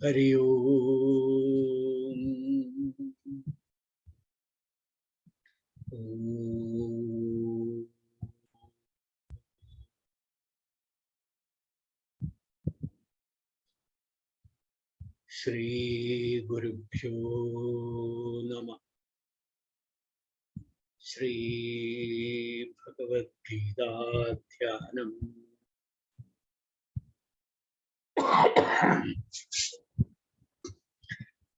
हरि ओम ओम। श्रीगुरुभ्यो नमः श्रीभगवद्गीताध्यानम्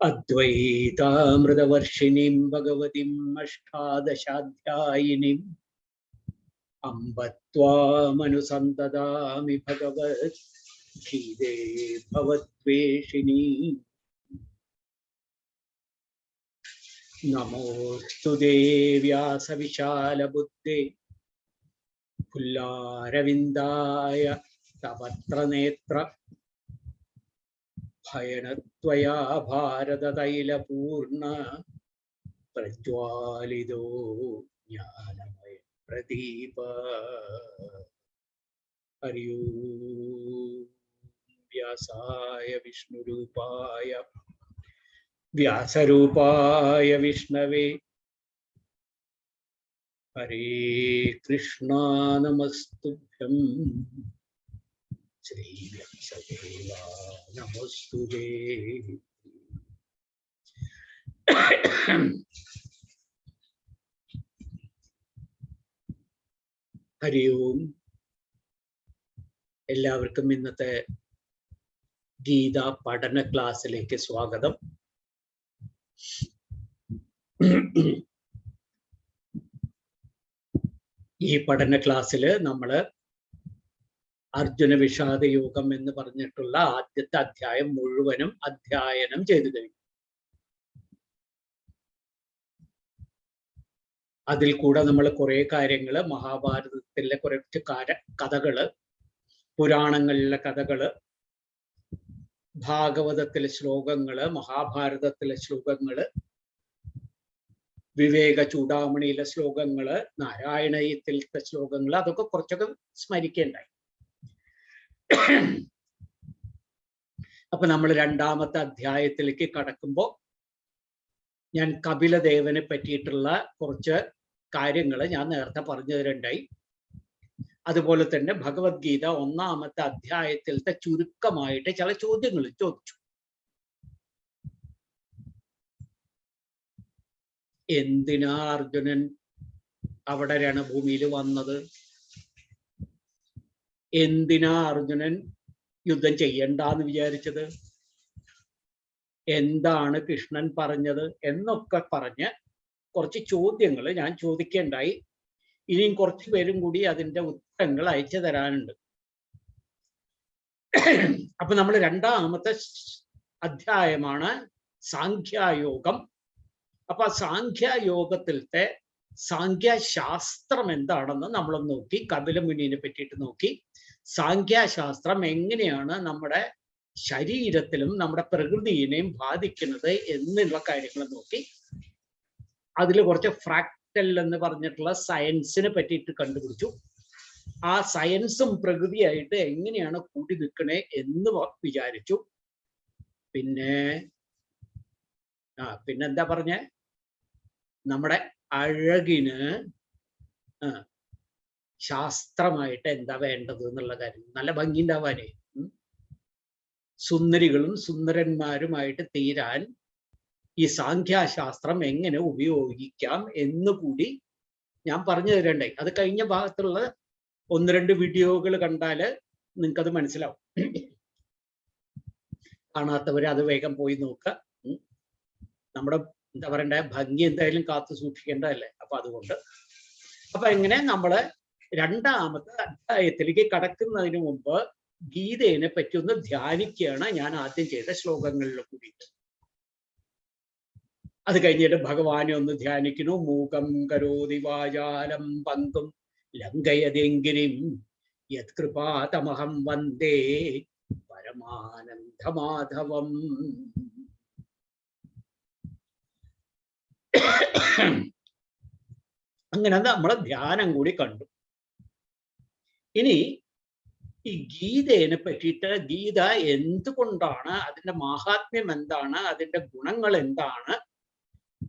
അദ്വൈതാമൃതവർഷിണീം ഭഗവതിം അഷ്ടാദശാധ്യായിനിം അമ്പത്വാമനുസന്തദാമി ഭഗവത് ധീരേ ഭവത്വേഷിണീ നമോസ്തു ദേവ്യാസവിശാലബുദ്ധേ ഫുല്ലാരവിന്ദായ തപത്രനേത്ര भयनत्वया भारततैलपूर्ण प्रज्वालितो ज्ञानमय प्रदीप। हरि व्यासाय विष्णुरूपाय व्यासरूपाय विष्णवे। हरे कृष्णा नमस्तुभ्यम्। ഹരി ഓം. എല്ലാവർക്കും ഇന്നത്തെ ഗീത പഠന ക്ലാസ്സിലേക്ക് സ്വാഗതം. ഈ പഠന ക്ലാസ്സിൽ നമ്മൾ അർജുന വിഷാദ യോഗം എന്ന് പറഞ്ഞിട്ടുള്ള ആദ്യത്തെ അധ്യായം മുഴുവനും അധ്യയനം ചെയ്തു കഴിഞ്ഞു. അതിൽ കൂടെ നമ്മൾ കുറെ കാര്യങ്ങൾ മഹാഭാരതത്തിലെ കുറച്ച് കാര കഥകൾ പുരാണങ്ങളിലെ കഥകൾ ഭാഗവതത്തിലെ ശ്ലോകങ്ങൾ മഹാഭാരതത്തിലെ ശ്ലോകങ്ങൾ വിവേക ചൂടാമണിയിലെ ശ്ലോകങ്ങൾ നാരായണീയത്തിലത്തെ ശ്ലോകങ്ങൾ അതൊക്കെ കുറച്ചൊക്കെ സ്മരിക്കേണ്ടായി. അപ്പൊ നമ്മൾ രണ്ടാമത്തെ അധ്യായത്തിലേക്ക് കടക്കുമ്പോൾ ഞാൻ കപിലദേവനെ പറ്റിയിട്ടുള്ള കുറച്ച് കാര്യങ്ങൾ ഞാൻ നേരത്തെ പറഞ്ഞു തരണ്ടായി അതുപോലെ തന്നെ ഭഗവത്ഗീത ഒന്നാമത്തെ അധ്യായത്തിലത്തെ ചുരുക്കമായിട്ട് ചില ചോദ്യങ്ങൾ ചോദിച്ചു. എന്തിനാ അർജുനൻ അവിടെ രണഭൂമിയിൽ വന്നത്? എന്തിനാ അർജുനൻ യുദ്ധം ചെയ്യണ്ടെന്ന് വിചാരിച്ചത്? എന്താണ് കൃഷ്ണൻ പറഞ്ഞത് എന്നൊക്കെ പറഞ്ഞ് കുറച്ച് ചോദ്യങ്ങൾ ഞാൻ ചോദിക്കേണ്ടായി. ഇനിയും കുറച്ച് പേരും കൂടി അതിന്റെ ഉത്തരങ്ങൾ അയച്ചു തരാനുണ്ട്. അപ്പൊ നമ്മൾ രണ്ടാമത്തെ അധ്യായമാണ് സാഖ്യായോഗം. അപ്പൊ സാഖ്യായോഗത്തിലത്തെ സാഖ്യശാസ്ത്രം എന്താണെന്ന് നമ്മൾ നോക്കി കപിലമുനിനെ പറ്റിയിട്ട് നോക്കി. സാഖ്യശാസ്ത്രം എങ്ങനെയാണ് നമ്മുടെ ശരീരത്തിലും നമ്മുടെ പ്രകൃതിയെയും ബാധിക്കുന്നത് എന്നുള്ള കാര്യങ്ങൾ നോക്കി. അതിൽ കുറച്ച് ഫ്രാക്ടൽ എന്ന് പറഞ്ഞിട്ടുള്ള സയൻസിനെ പറ്റിയിട്ട് കണ്ടുപിടിച്ചു. ആ സയൻസും പ്രകൃതിയായിട്ട് എങ്ങനെയാണ് കൂടി നിൽക്കണേ എന്ന് വിചാരിച്ചു. പിന്നെ ആ പിന്നെന്താ പറഞ്ഞേ? നമ്മുടെ അഴകിന് ശാസ്ത്രമായിട്ട് എന്താ വേണ്ടത് എന്നുള്ള കാര്യം. നല്ല ഭംഗി ഉണ്ടാവാനേ സുന്ദരികളും സുന്ദരന്മാരുമായിട്ട് തീരാൻ ഈ സാഖ്യാശാസ്ത്രം എങ്ങനെ ഉപയോഗിക്കാം എന്ന് കൂടി ഞാൻ പറഞ്ഞു തരണ്ടേ. അത് കഴിഞ്ഞ ഭാഗത്തുള്ള ഒന്ന് രണ്ട് വീഡിയോകൾ കണ്ടാൽ നിങ്ങൾക്കത് മനസ്സിലാവും. കാണാത്തവർ അത് വേഗം പോയി നോക്കുക നമ്മുടെ എന്താ പറയണ്ടേ ഭംഗി എന്തായാലും കാത്തു സൂക്ഷിക്കേണ്ടതല്ലേ? അപ്പൊ അതുകൊണ്ട്. അപ്പൊ എങ്ങനെ നമ്മൾ രണ്ടാമത്തെ അധ്യായത്തിലേക്ക് കടക്കുന്നതിന് മുമ്പ് ഗീതയെ പറ്റി ഒന്ന് ധ്യാനിക്കുകയാണ് ഞാൻ ആദ്യം ചെയ്ത ശ്ലോകങ്ങളിൽ കൂടിയിട്ട്. അത് കഴിഞ്ഞിട്ട് ഭഗവാനെ ഒന്ന് ധ്യാനിക്കുന്നു. മൂകം കരോതി വാചാലം പങ്കും ലങ്കയതെങ്കിലും യത്കൃപാതമഹം വന്ദേ പരമാനന്ദമാധവം. അങ്ങനെ നമ്മളെ ധ്യാനം കൂടി കണ്ടു. ഇനി ഈ ഗീതേനെ പറ്റിയിട്ട് ഗീത എന്തുകൊണ്ടാണ് അതിന്റെ മാഹാത്മ്യം എന്താണ് അതിന്റെ ഗുണങ്ങൾ എന്താണ്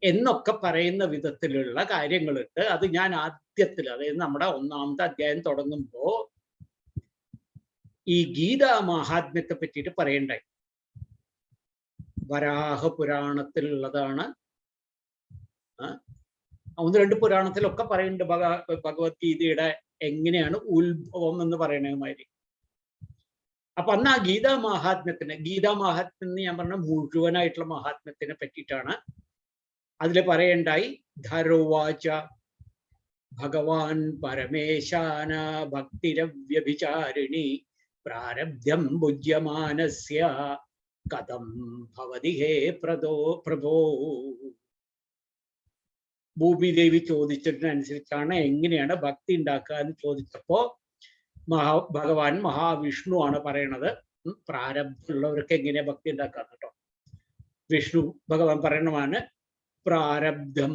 എന്നൊക്കെ പറയുന്ന വിധത്തിലുള്ള കാര്യങ്ങളുണ്ട്. അത് ഞാൻ ആദ്യത്തിൽ അതായത് നമ്മുടെ ഒന്നാമത്തെ അധ്യായം തുടങ്ങുമ്പോ ഈ ഗീതാ മാഹാത്മ്യത്തെ പറ്റിയിട്ട് പറയണ്ടായി. വരാഹ പുരാണത്തിലുള്ളതാണ് ഒന്ന് രണ്ട് പുരാണത്തിലൊക്കെ പറയുന്നുണ്ട് ഭഗ ഭഗവത്ഗീതയുടെ എങ്ങനെയാണ് ഉത്ഭവം എന്ന് പറയുന്നത് മാതിരി. അപ്പൊ അന്ന് ആ ഗീതാ മഹാത്മ്യത്തിന് ഗീതാ മഹാത്മ്യം എന്ന് ഞാൻ പറഞ്ഞ മുഴുവനായിട്ടുള്ള മഹാത്മ്യത്തിനെ പറ്റിയിട്ടാണ് അതിൽ പറയണ്ടായി ധരോവാച ഭഗവാൻ പരമേശാന ഭക്തിരവ്യഭിചാരിണി പ്രാരബ്ധം ഭുജ്യമാനസ്യ കഥം ഭവതി ഹേ പ്രദോ പ്രഭോ. ഭൂമിദേവി ചോദിച്ചതിനനുസരിച്ചാണ് എങ്ങനെയാണ് ഭക്തി ഉണ്ടാക്കുക എന്ന് ചോദിച്ചപ്പോ മഹാ ഭഗവാൻ മഹാവിഷ്ണു ആണ് പറയണത്. പ്രാരബ്ധമുള്ളവർക്ക് എങ്ങനെയാ ഭക്തി ഉണ്ടാക്കുക കേട്ടോ. വിഷ്ണു ഭഗവാൻ പറയണമാണ് പ്രാരബ്ധം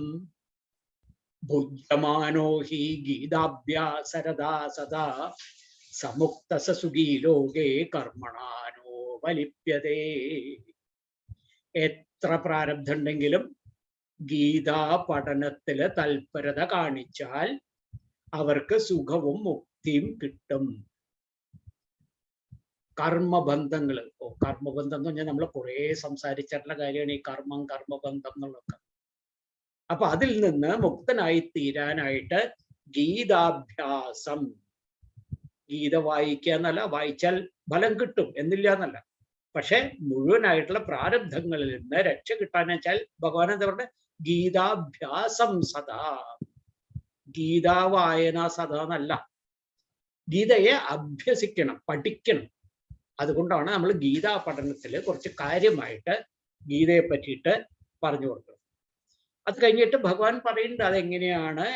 ബുദ്ധമാനോ ഹി ഗീതാഭ്യാസരദാ സദാ സമുക്ത സുഖീ ലോകേ കർമ്മണാനോ വലിപ്യതേ എത്ര പ്രാരബ്ധം ഉണ്ടെങ്കിലും ഗീതാ പഠനത്തിൽ തൽപരത കാണിച്ചാൽ അവർക്ക് സുഖവും മുക്തിയും കിട്ടും. കർമ്മബന്ധങ്ങൾ ഓ കർമ്മബന്ധം എന്ന് പറഞ്ഞാൽ നമ്മൾ കുറേ സംസാരിച്ചിട്ടുള്ള കാര്യമാണ് ഈ കർമ്മം കർമ്മബന്ധം എന്നുള്ളതൊക്കെ. അപ്പൊ അതിൽ നിന്ന് മുക്തനായി തീരാനായിട്ട് ഗീതാഭ്യാസം. ഗീത വായിക്കുക എന്നല്ല വായിച്ചാൽ ഫലം കിട്ടും എന്നില്ല എന്നല്ല. പക്ഷെ മുഴുവനായിട്ടുള്ള പ്രാരബ്ധങ്ങളിൽ നിന്ന് രക്ഷ കിട്ടാന്ന് വെച്ചാൽ ഭഗവാൻ എന്താ പറഞ്ഞ? ഗീതാഭ്യാസം സദാ. ഗീതാ വായന സദാ എന്നല്ല. ഗീതയെ അഭ്യസിക്കണം പഠിക്കണം. അതുകൊണ്ടാണ് നമ്മൾ ഗീതാ പഠനത്തിൽ കുറച്ച് കാര്യമായിട്ട് ഗീതയെ പറ്റിയിട്ട് പറഞ്ഞു കൊടുക്കുന്നത് അത് കഴിഞ്ഞിട്ട് ഭഗവാൻ പറയുന്നുണ്ട് അതെങ്ങനെയാണ്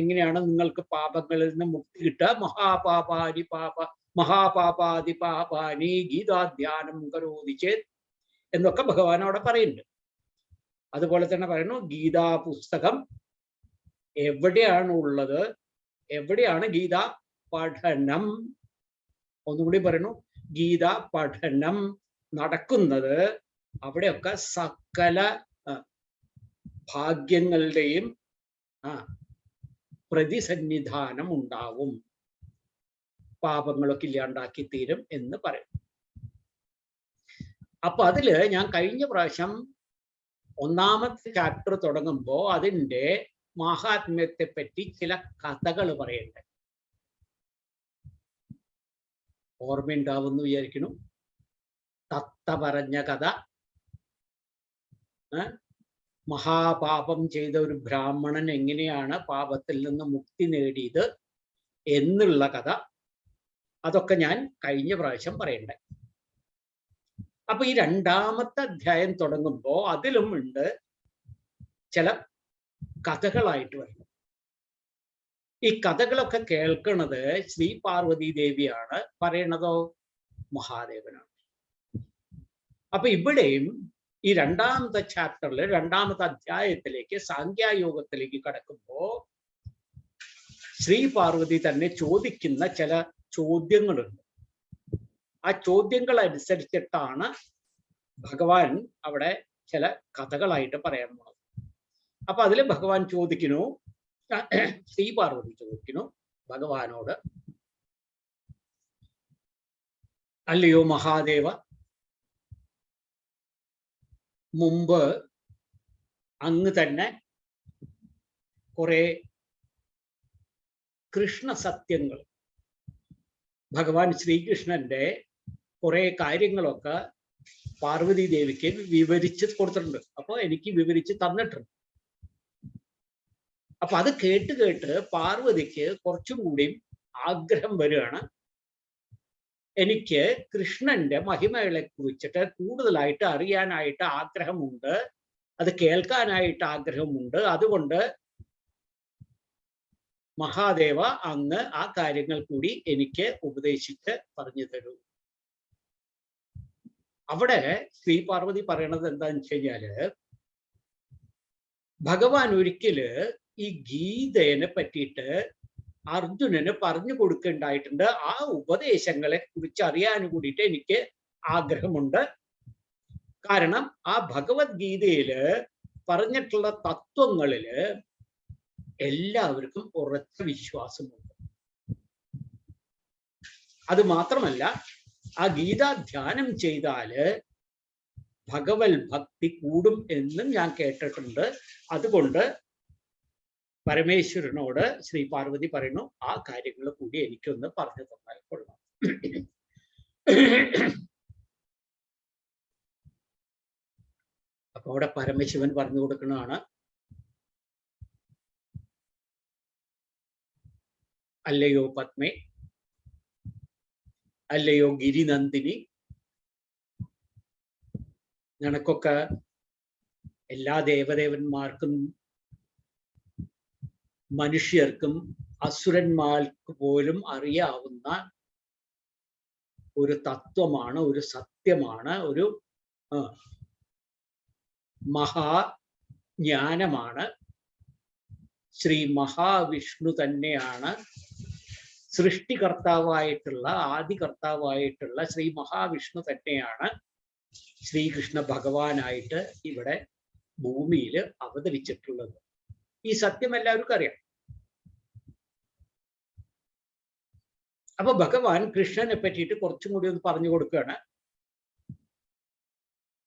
എങ്ങനെയാണ് നിങ്ങൾക്ക് പാപങ്ങളിൽ നിന്ന് മുക്തി കിട്ടുക? മഹാപാപാരി പാപ മഹാപാപാതി പാപാനി ഗീതാധ്യാനം കരോതി ചേത് എന്നൊക്കെ ഭഗവാൻ അവിടെ പറയുന്നുണ്ട്. അതുപോലെ തന്നെ പറയുന്നു ഗീതാ പുസ്തകം എവിടെയാണ് ഉള്ളത് എവിടെയാണ് ഗീത പഠനം? ഒന്നുകൂടി പറയുന്നു ഗീത പഠനം നടക്കുന്നത് അവിടെയൊക്കെ സകല ഭാഗ്യങ്ങളുടെയും ആ പ്രതിസന്നിധാനം ഉണ്ടാവും. പാപങ്ങളൊക്കെ ഇല്ലാണ്ടാക്കി തീരും എന്ന് പറയും. അപ്പൊ അതിൽ ഞാൻ കഴിഞ്ഞ പ്രാവശ്യം ഒന്നാമത്തെ ചാപ്റ്റർ തുടങ്ങുമ്പോൾ അതിന്റെ മഹാത്മ്യത്തെ പറ്റി ചില കഥകൾ പറയണ്ടേ. ഓർമ്മയുണ്ടാവുമെന്ന് വിചാരിക്കുന്നു. തത്ത പറഞ്ഞ കഥ. മഹാപാപം ചെയ്ത ഒരു ബ്രാഹ്മണൻ എങ്ങനെയാണ് പാപത്തിൽ നിന്ന് മുക്തി നേടിയത് എന്നുള്ള കഥ. അതൊക്കെ ഞാൻ കഴിഞ്ഞ പ്രാവശ്യം പറയണ്ടേ. അപ്പൊ ഈ രണ്ടാമത്തെ അധ്യായം തുടങ്ങുമ്പോൾ അതിലും ഉണ്ട് ചില കഥകളായിട്ട് വരുന്നു ഈ കഥകളൊക്കെ കേൾക്കുന്നത് ശ്രീ പാർവതി ദേവിയാണ് പറയണതോ? മഹാദേവനാണ്. അപ്പൊ ഇവിടെയും ഈ രണ്ടാമത്തെ ചാപ്റ്ററിൽ രണ്ടാമത്തെ അധ്യായത്തിലേക്ക് സാഖ്യായോഗത്തിലേക്ക് കടക്കുമ്പോ ശ്രീ പാർവതി തന്നെ ചോദിക്കുന്ന ചില ചോദ്യങ്ങളുണ്ട്. ആ ചോദ്യങ്ങൾ അനുസരിച്ചിട്ടാണ് ഭഗവാൻ അവിടെ ചില കഥകളായിട്ട് പറയാൻ പോണത്. അപ്പൊ അതിൽ ഭഗവാൻ ചോദിക്കുന്നു ശ്രീ പാർവതി ചോദിക്കുന്നു ഭഗവാനോട് അല്ലയോ മഹാദേവ മുമ്പ് അങ്ങ് തന്നെ കുറെ കൃഷ്ണ സത്യങ്ങൾ ഭഗവാൻ ശ്രീകൃഷ്ണന്റെ കുറെ കാര്യങ്ങളൊക്കെ പാർവതി ദേവിക്ക് വിവരിച്ച് കൊടുത്തിട്ടുണ്ട്. അപ്പൊ എനിക്ക് വിവരിച്ച് തന്നിട്ടുണ്ട്. അപ്പൊ അത് കേട്ട് കേട്ട് പാർവതിക്ക് കുറച്ചും കൂടിയും ആഗ്രഹം വരികയാണ്. എനിക്ക് കൃഷ്ണന്റെ മഹിമകളെ കുറിച്ചിട്ട് കൂടുതലായിട്ട് അറിയാനായിട്ട് ആഗ്രഹമുണ്ട്. അത് കേൾക്കാനായിട്ട് ആഗ്രഹമുണ്ട്. അതുകൊണ്ട് മഹാദേവ അങ്ങ് ആ കാര്യങ്ങൾ കൂടി എനിക്ക് ഉപദേശിച്ച് പറഞ്ഞു തരൂ. അവിടെ ശ്രീ പാർവതി പറയണത് എന്താന്ന് വെച്ച് കഴിഞ്ഞാൽ ഭഗവാൻ ഒരിക്കൽ ഈ ഗീതയെ പറ്റിയിട്ട് അർജുനന് പറഞ്ഞു കൊടുക്കേണ്ടായിട്ടുണ്ട്. ആ ഉപദേശങ്ങളെ കുറിച്ച് അറിയാൻ കൂടിയിട്ട് എനിക്ക് ആഗ്രഹമുണ്ട്. കാരണം ആ ഭഗവത്ഗീതയിൽ പറഞ്ഞിട്ടുള്ള തത്വങ്ങളിൽ എല്ലാവർക്കും ഉറച്ച വിശ്വാസമുണ്ട്. അത് മാത്രമല്ല ആ ഗീത ധ്യാനം ചെയ്താൽ ഭഗവത് ഭക്തി കൂടും എന്നും ഞാൻ കേട്ടിട്ടുണ്ട്. അതുകൊണ്ട് പരമേശ്വരനോട് ശ്രീ പാർവതി പറയുന്നു ആ കാര്യങ്ങൾ കൂടി എനിക്കൊന്ന് പറഞ്ഞു തന്നാൽ കൊള്ളാം. അപ്പൊ അവിടെ പരമശിവൻ പറഞ്ഞു കൊടുക്കുന്നതാണ്. അല്ലയോ പത്മേ അല്ലയോ ഗിരിനന്ദിനി നിനക്കൊക്കെ എല്ലാ ദേവദേവന്മാർക്കും മനുഷ്യർക്കും അസുരന്മാർക്ക് പോലും അറിയാവുന്ന ഒരു തത്വമാണ് ഒരു സത്യമാണ് ഒരു മഹാജ്ഞാനമാണ് ശ്രീ മഹാവിഷ്ണു തന്നെയാണ് സൃഷ്ടികർത്താവായിട്ടുള്ള ആദി കർത്താവായിട്ടുള്ള ശ്രീ മഹാവിഷ്ണു തന്നെയാണ് ശ്രീകൃഷ്ണ ഭഗവാനായിട്ട് ഇവിടെ ഭൂമിയിൽ അവതരിച്ചിട്ടുള്ളത്. ഈ സത്യം എല്ലാവർക്കും അറിയാം. അപ്പൊ ഭഗവാൻ കൃഷ്ണനെ പറ്റിയിട്ട് കുറച്ചും കൂടി ഒന്ന് പറഞ്ഞു കൊടുക്കുകയാണ്.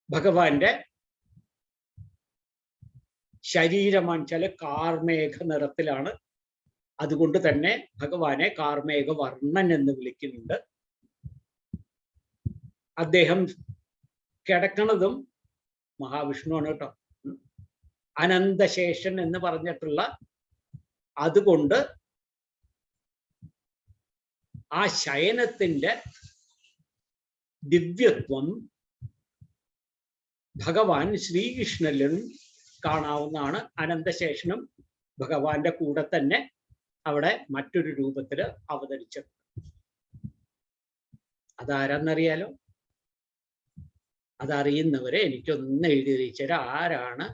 ഭഗവാന്റെ ശരീരമാണ് ചില കാർമേഘ നിറത്തിലാണ് അതുകൊണ്ട് തന്നെ ഭഗവാനെ കാർമേക വർണൻ എന്ന് വിളിക്കുന്നുണ്ട്. അദ്ദേഹം കിടക്കണതും മഹാവിഷ്ണുവാണ് കേട്ടോ. അനന്തശേഷൻ എന്ന് പറഞ്ഞിട്ടുള്ള അതുകൊണ്ട് ആ ശയനത്തിന്റെ ദിവ്യത്വം ഭഗവാൻ ശ്രീകൃഷ്ണനിലും കാണാവുന്നതാണ്. അനന്തശേഷനും ഭഗവാന്റെ കൂടെ തന്നെ അവിടെ മറ്റൊരു രൂപത്തിൽ അവതരിച്ചത് അതാരെന്നറിയാലോ? അതറിയുന്നവരെ എനിക്കൊന്ന് എഴുതി അറിയിച്ചാൽ ആരാണ്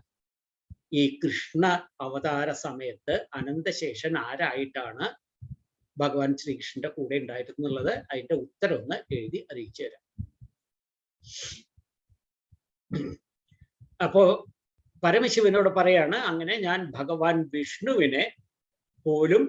ഈ കൃഷ്ണ അവതാര സമയത്ത് അനന്തശേഷൻ ആരായിട്ടാണ് ഭഗവാൻ ശ്രീകൃഷ്ണന്റെ കൂടെ ഉണ്ടായിരുന്നുള്ളത്? അതിന്റെ ഉത്തരം ഒന്ന് എഴുതി അറിയിച്ചു തരാം അപ്പോ പരമശിവനോട് പറയാണ് അങ്ങനെ ഞാൻ ഭഗവാൻ വിഷ്ണുവിനെ പോലും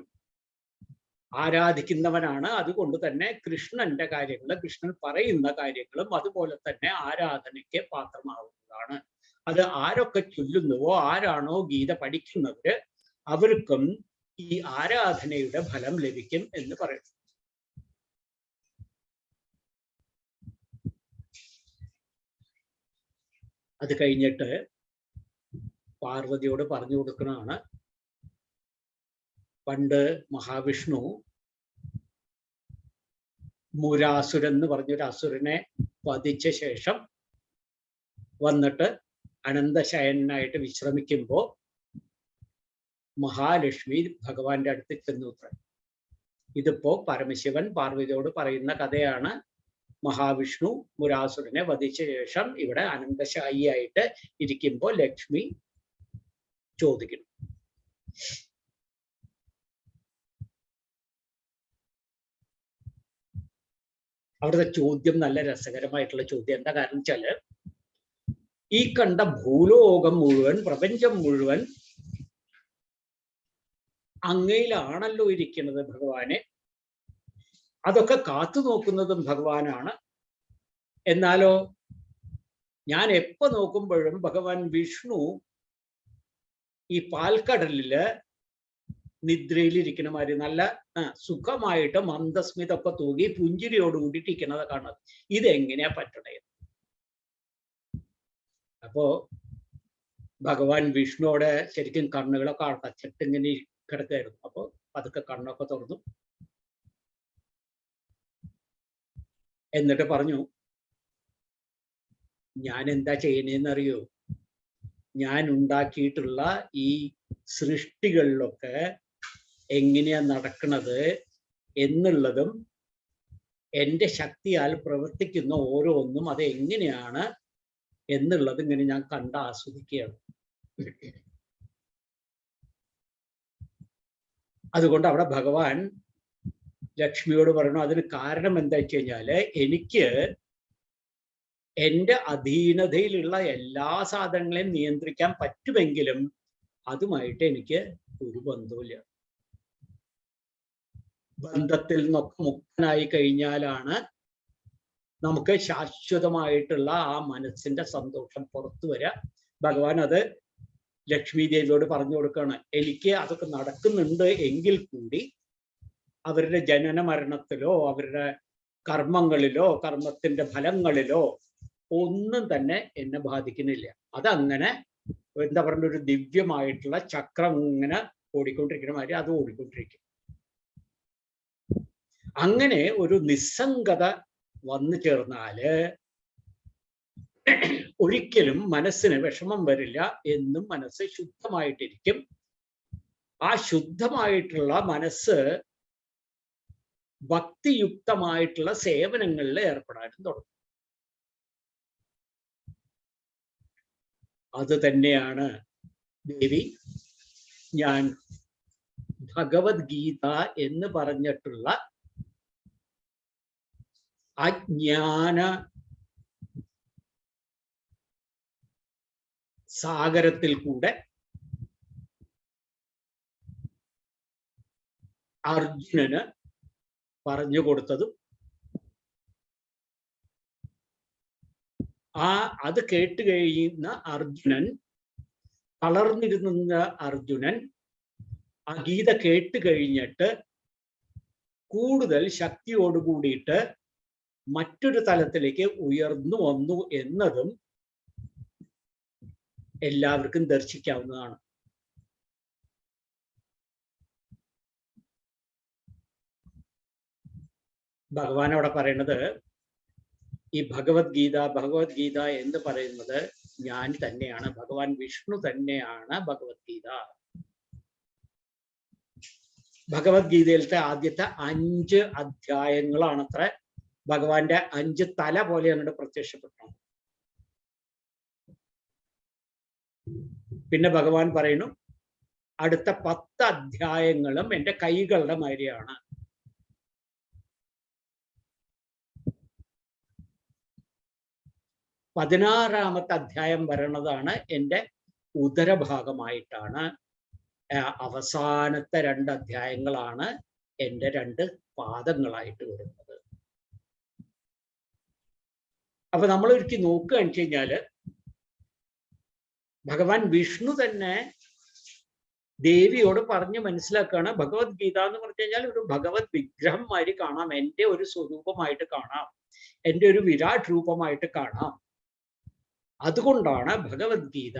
ആരാധിക്കുന്നവനാണ്. അതുകൊണ്ട് തന്നെ കൃഷ്ണന്റെ കാര്യങ്ങൾ കൃഷ്ണൻ പറയുന്ന കാര്യങ്ങളും അതുപോലെ തന്നെ ആരാധനയ്ക്ക് പാത്രമാവുന്നതാണ്. അത് ആരൊക്കെ ചൊല്ലുന്നുവോ ആരാണോ ഗീത പഠിക്കുന്നവര് അവർക്കും ഈ ആരാധനയുടെ ഫലം ലഭിക്കും എന്ന് പറയുന്നു അത് കഴിഞ്ഞിട്ട് പാർവതിയോട് പറഞ്ഞു കൊടുക്കുന്നതാണ്. പണ്ട് മഹാവിഷ്ണു മൂരാസുരൻ എന്ന് പറഞ്ഞൊരു അസുരനെ വധിച്ച ശേഷം വന്നിട്ട് അനന്തശയനായിട്ട് വിശ്രമിക്കുമ്പോൾ മഹാലക്ഷ്മി ഭഗവാന്റെ അടുത്ത് ചെന്നു. ഇതിപ്പോ പരമശിവൻ പാർവതിയോട് പറയുന്ന കഥയാണ് മഹാവിഷ്ണു മുരാസുരനെ വധിച്ച ശേഷം ഇവിടെ അനന്തശായിയായിട്ട് ഇരിക്കുമ്പോൾ ലക്ഷ്മി ചോദിക്കുന്നു അവിടുത്തെ ചോദ്യം നല്ല രസകരമായിട്ടുള്ള ചോദ്യം. എന്താ കാരണം വെച്ചാൽ ഈ കണ്ട ഭൂലോകം മുഴുവൻ പ്രപഞ്ചം മുഴുവൻ അങ്ങയിലാണല്ലോ ഇരിക്കുന്നത് ഭഗവാനെ. അതൊക്കെ കാത്തു നോക്കുന്നതും ഭഗവാനാണ്. എന്നാലോ ഞാൻ എപ്പോ നോക്കുമ്പോഴും ഭഗവാൻ വിഷ്ണു ഈ പാൽക്കടലിൽ നിദ്രയിലിരിക്കണ മാതിരി നല്ല സുഖമായിട്ട് മന്ദസ്മിതൊക്കെ തൂകി പുഞ്ചിരിയോട് കൂടിയിട്ടിരിക്കണത് കാണുന്നത്. ഇതെങ്ങനെയാ പറ്റണേ? അപ്പോ ഭഗവാൻ വിഷ്ണുവിടെ ശരിക്കും കണ്ണുകളൊക്കെ അടച്ചിട്ട് ഇങ്ങനെ കിടക്കായിരുന്നു അപ്പൊ അതൊക്കെ കണ്ണൊക്കെ തുറന്നു. എന്നിട്ട് പറഞ്ഞു ഞാൻ എന്താ ചെയ്യണേന്ന് അറിയോ ഞാൻ ഉണ്ടാക്കിയിട്ടുള്ള ഈ സൃഷ്ടികളിലൊക്കെ എങ്ങനെയാ നടക്കുന്നത് എന്നുള്ളതും എന്റെ ശക്തിയാൽ പ്രവർത്തിക്കുന്ന ഓരോന്നും അത് എങ്ങനെയാണ് എന്നുള്ളത് ഇങ്ങനെ ഞാൻ കണ്ട് ആസ്വദിക്കുകയാണ്. അതുകൊണ്ട് അവിടെ ഭഗവാൻ ലക്ഷ്മിയോട് പറയണം അതിന് കാരണം എന്താ വെച്ച് കഴിഞ്ഞാൽ എനിക്ക് എന്റെ അധീനതയിലുള്ള എല്ലാ സാധനങ്ങളെയും നിയന്ത്രിക്കാൻ പറ്റുമെങ്കിലും അതുമായിട്ട് എനിക്ക് ഒരു ബന്ധവുമില്ല. ബന്ധത്തിൽ നിന്നൊക്കെ മുക്തനായി കഴിഞ്ഞാലാണ് നമുക്ക് ശാശ്വതമായിട്ടുള്ള ആ മനസ്സിന്റെ സന്തോഷം പുറത്തു വരിക. ഭഗവാൻ അത് ലക്ഷ്മി ദേവിയോട് പറഞ്ഞു കൊടുക്കുകയാണ്. എനിക്ക് അതൊക്കെ നടക്കുന്നുണ്ട് എങ്കിൽ കൂടി അവരുടെ ജനന മരണത്തിലോ അവരുടെ കർമ്മങ്ങളിലോ കർമ്മത്തിന്റെ ഫലങ്ങളിലോ ഒന്നും തന്നെ എന്നെ ബാധിക്കുന്നില്ല. അതങ്ങനെ എന്താ പറയുക ഒരു ദിവ്യമായിട്ടുള്ള ചക്രം ഇങ്ങനെ ഓടിക്കൊണ്ടിരിക്കുന്ന മാതിരി അത് ഓടിക്കൊണ്ടിരിക്കും. അങ്ങനെ ഒരു നിസ്സംഗത വന്നു ചേർന്നാൽ ഒരിക്കലും മനസ്സിന് വിഷമം വരില്ല എന്നും മനസ്സ് ശുദ്ധമായിട്ടിരിക്കും. ആ ശുദ്ധമായിട്ടുള്ള മനസ്സ് ഭക്തിയുക്തമായിട്ടുള്ള സേവനങ്ങളിൽ ഏർപ്പെടാനും തുടങ്ങും. അത് തന്നെയാണ് ദേവി ഞാൻ ഭഗവത്ഗീത എന്ന് പറഞ്ഞിട്ടുള്ള അജ്ഞാന സാഗരത്തിൽ കൂടെ അർജുനന് പറഞ്ഞു കൊടുത്തതും ആ അത് കേട്ട് കഴിയുന്ന അർജുനൻ തളർന്നിരുന്ന അർജുനൻ ആ ഗീത കേട്ട് കഴിഞ്ഞിട്ട് കൂടുതൽ ശക്തിയോട് കൂടിയിട്ട് മറ്റൊരു തലത്തിലേക്ക് ഉയർന്നു വന്നു എന്നതും എല്ലാവർക്കും ദർശിക്കാവുന്നതാണ്. ഭഗവാൻ അവിടെ പറയുന്നത് ഈ ഭഗവത്ഗീത ഭഗവത്ഗീത എന്ന് പറയുന്നത് ഞാൻ തന്നെയാണ് ഭഗവാൻ വിഷ്ണു തന്നെയാണ് ഭഗവത്ഗീത. ഭഗവത്ഗീതയിലത്തെ ആദ്യത്തെ അഞ്ച് അധ്യായങ്ങളാണത്ര ഭഗവാന്റെ അഞ്ച് തല പോലെ അങ്ങോട്ട് പ്രത്യക്ഷപ്പെട്ടു പിന്നെ ഭഗവാൻ പറയുന്നു അടുത്ത പത്ത് അധ്യായങ്ങളും എന്റെ കൈകളുടെ മാതിരിയാണ്. പതിനാറാമത്തെ അധ്യായം വരണതാണ് എന്റെ ഉദരഭാഗമായിട്ടാണ്. അവസാനത്തെ രണ്ട് അധ്യായങ്ങളാണ് എന്റെ രണ്ട് പാദങ്ങളായിട്ട് വരുന്നത്. അപ്പൊ നമ്മൾ ഒരിക്കൽ നോക്കുകയാണ് വെച്ച് കഴിഞ്ഞാൽ ഭഗവാൻ വിഷ്ണു തന്നെ ദേവിയോട് പറഞ്ഞ് മനസ്സിലാക്കുകയാണ്. ഭഗവത്ഗീത എന്ന് പറഞ്ഞു കഴിഞ്ഞാൽ ഒരു ഭഗവത് വിഗ്രഹം മാതിരി കാണാം. എന്റെ ഒരു സ്വരൂപമായിട്ട് കാണാം. എന്റെ ഒരു വിരാട് രൂപമായിട്ട് കാണാം. അതുകൊണ്ടാണ് ഭഗവത്ഗീത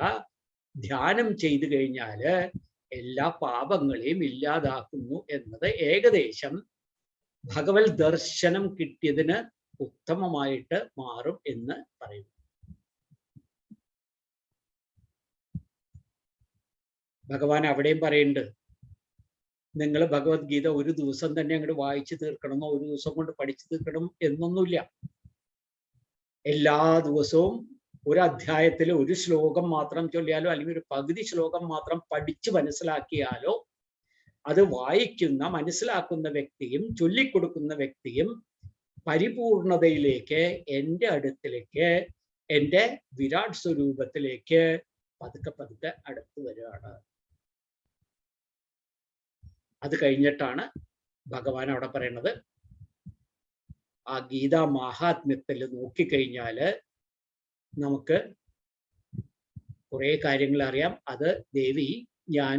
ധ്യാനം ചെയ്തു കഴിഞ്ഞാൽ എല്ലാ പാപങ്ങളെയും ഇല്ലാതാക്കുന്നു എന്നത് ഏകദേശം ഭഗവത് ദർശനം കിട്ടിയതിന് ഉത്തമമായിട്ട് മാറും എന്ന് പറയുന്നു. ഭഗവാൻ അവിടെയും പറയുന്നുണ്ട് നിങ്ങൾ ഭഗവത്ഗീത ഒരു ദിവസം തന്നെ അങ്ങോട്ട് വായിച്ചു തീർക്കണമെന്നോ ഒരു ദിവസം കൊണ്ട് പഠിച്ചു തീർക്കണം എന്നൊന്നുമില്ല. എല്ലാ ദിവസവും ഒരു അധ്യായത്തിൽ ഒരു ശ്ലോകം മാത്രം ചൊല്ലിയാലോ അല്ലെങ്കിൽ ഒരു പകുതി ശ്ലോകം മാത്രം പഠിച്ചു മനസ്സിലാക്കിയാലോ അത് വായിക്കുന്ന മനസ്സിലാക്കുന്ന വ്യക്തിയും ചൊല്ലിക്കൊടുക്കുന്ന വ്യക്തിയും പരിപൂർണതയിലേക്ക് എന്റെ അടുത്തിലേക്ക് എന്റെ വിരാട് സ്വരൂപത്തിലേക്ക് പതുക്കെ പതുക്കെ അടുത്തു വരികയാണ്. അത് കഴിഞ്ഞിട്ടാണ് ഭഗവാൻ അവിടെ പറയുന്നത് ആ ഗീതാ മഹാത്മ്യത്തിൽ നോക്കിക്കഴിഞ്ഞാൽ നമുക്ക് കുറെ കാര്യങ്ങൾ അറിയാം. അത് ദേവി ഞാൻ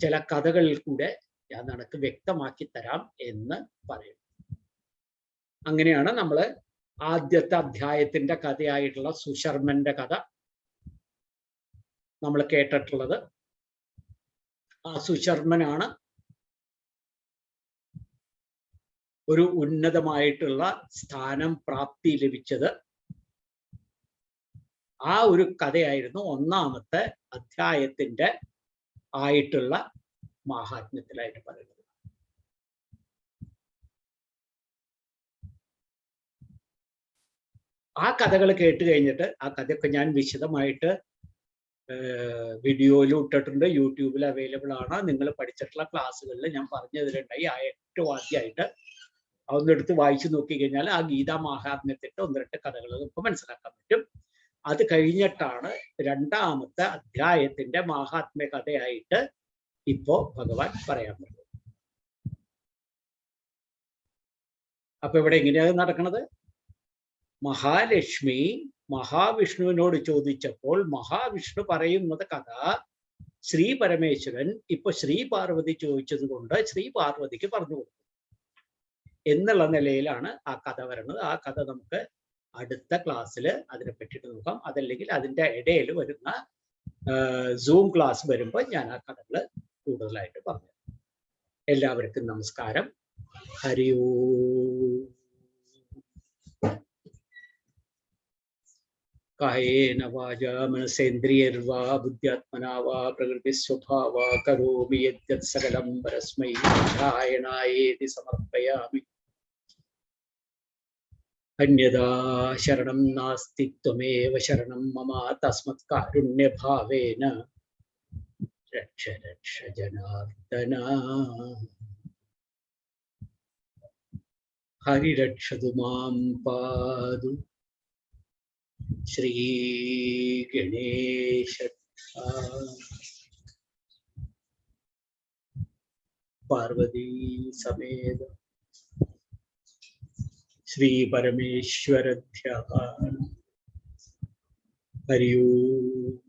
ചില കഥകളിൽ കൂടെ ഞാൻ നിനക്ക് വ്യക്തമാക്കി തരാം എന്ന് പറയും. അങ്ങനെയാണ് നമ്മൾ ആദ്യത്തെ അധ്യായത്തിന്റെ കഥയായിട്ടുള്ള സുശർമ്മന്റെ കഥ നമ്മൾ കേട്ടിട്ടുള്ളത്. ആ സുശർമ്മനാണ് ഒരു ഉന്നതമായിട്ടുള്ള സ്ഥാനം പ്രാപ്തി ലഭിച്ചത്. ആ ഒരു കഥയായിരുന്നു ഒന്നാമത്തെ അധ്യായത്തിന്റെ ആയിട്ടുള്ള മാഹാത്മ്യത്തിലായിട്ട് പറയുന്നത്. ആ കഥകൾ കേട്ട് കഴിഞ്ഞിട്ട് ആ കഥയൊക്കെ ഞാൻ വിശദമായിട്ട് വീഡിയോയിൽ ഇട്ടിട്ടുണ്ട്. യൂട്യൂബിൽ അവൈലബിൾ ആണ്. നിങ്ങൾ പഠിച്ചിട്ടുള്ള ക്ലാസ്സുകളിൽ ഞാൻ പറഞ്ഞു തരുന്നുണ്ടായി ആ ഏറ്റവും ആദ്യമായിട്ട് അതൊന്നെടുത്ത് വായിച്ചു നോക്കിക്കഴിഞ്ഞാൽ ആ ഗീതാ മഹാത്മ്യത്തിന്റെ ഒന്ന് രണ്ട് കഥകൾ നമുക്ക് മനസ്സിലാക്കാൻ പറ്റും. അത് കഴിഞ്ഞിട്ടാണ് രണ്ടാമത്തെ അധ്യായത്തിന്റെ മഹാത്മ്യ കഥയായിട്ട് ഇപ്പോ ഭഗവാൻ പറയാൻ പറ്റും അപ്പൊ ഇവിടെ എങ്ങനെയാണ് നടക്കുന്നത് മഹാലക്ഷ്മി മഹാവിഷ്ണുവിനോട് ചോദിച്ചപ്പോൾ മഹാവിഷ്ണു പറയുന്നത് കഥ ശ്രീ പരമേശ്വരൻ ഇപ്പൊ ശ്രീ പാർവതി ചോദിച്ചത് കൊണ്ട് ശ്രീ പാർവതിക്ക് പറഞ്ഞു കൊടുത്തു. എന്നുള്ള നിലയിലാണ് ആ കഥ വരുന്നത്. ആ കഥ നമുക്ക് അടുത്ത ക്ലാസ്സിൽ അതിനെ പറ്റിയിട്ട് നോക്കാം. അതല്ലെങ്കിൽ അതിന്റെ ഇടയിൽ വരുന്ന സൂം ക്ലാസ് വരുമ്പോൾ ഞാൻ ആ കഥകൾ കൂടുതലായിട്ട് പറഞ്ഞു എല്ലാവർക്കും നമസ്കാരം. ഹരി कायेन वाजा मनसेन्द्रियर्वा बुद्ध्यात्मना वा प्रकृतिस्वभावा करोमि यद्यत् सकलं परस्मै नारायणायेति समर्पयामि अन्यदा शरणं नास्ति त्वमेव शरणं मम तस्मत्कारुण्यभावेन रक्ष रक्ष जनार्दन हरिरक्षतु मां पादु ഹരിരക്ഷതു മാം പാതു ശ്രീഗണേശ പാർവതി സമേത ശ്രീ പരമേശ്വര ഹരി ഓം